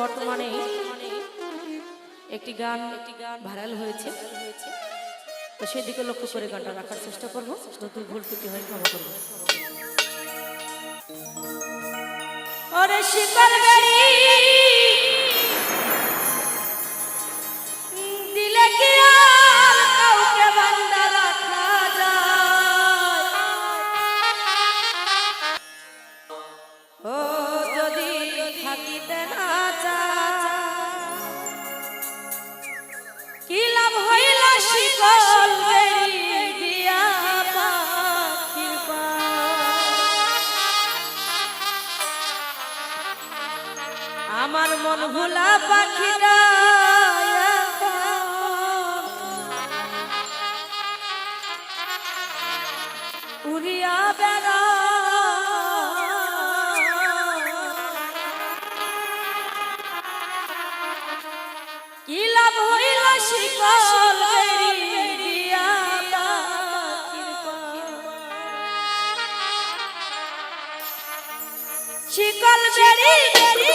বর্তমানে একটি গান একটি গান ভাইরাল হয়েছে। তো সেদিকে লক্ষ্য করে গানটা রাখার চেষ্টা করব। নতুন ভুল ত্রুটি হয় ক্ষমা করব ভোলা পাখিরা উড়িয়া বেড়া। কি লাভ হইল শিকল শিকল বেরি বেরি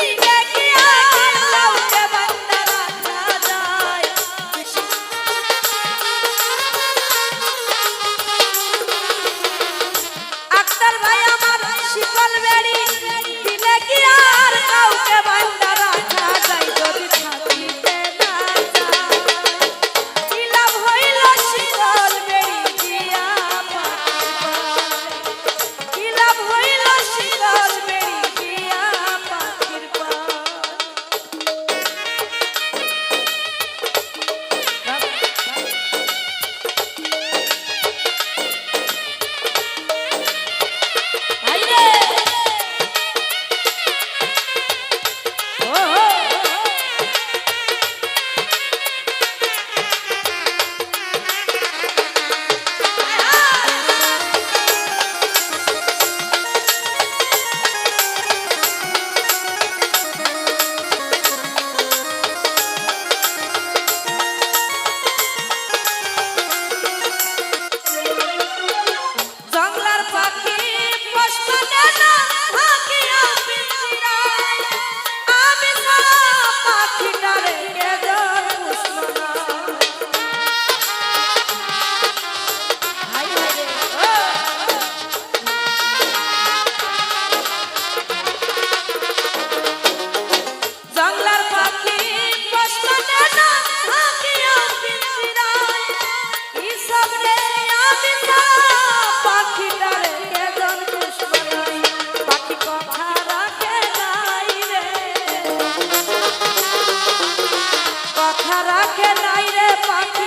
নাই রে পাখি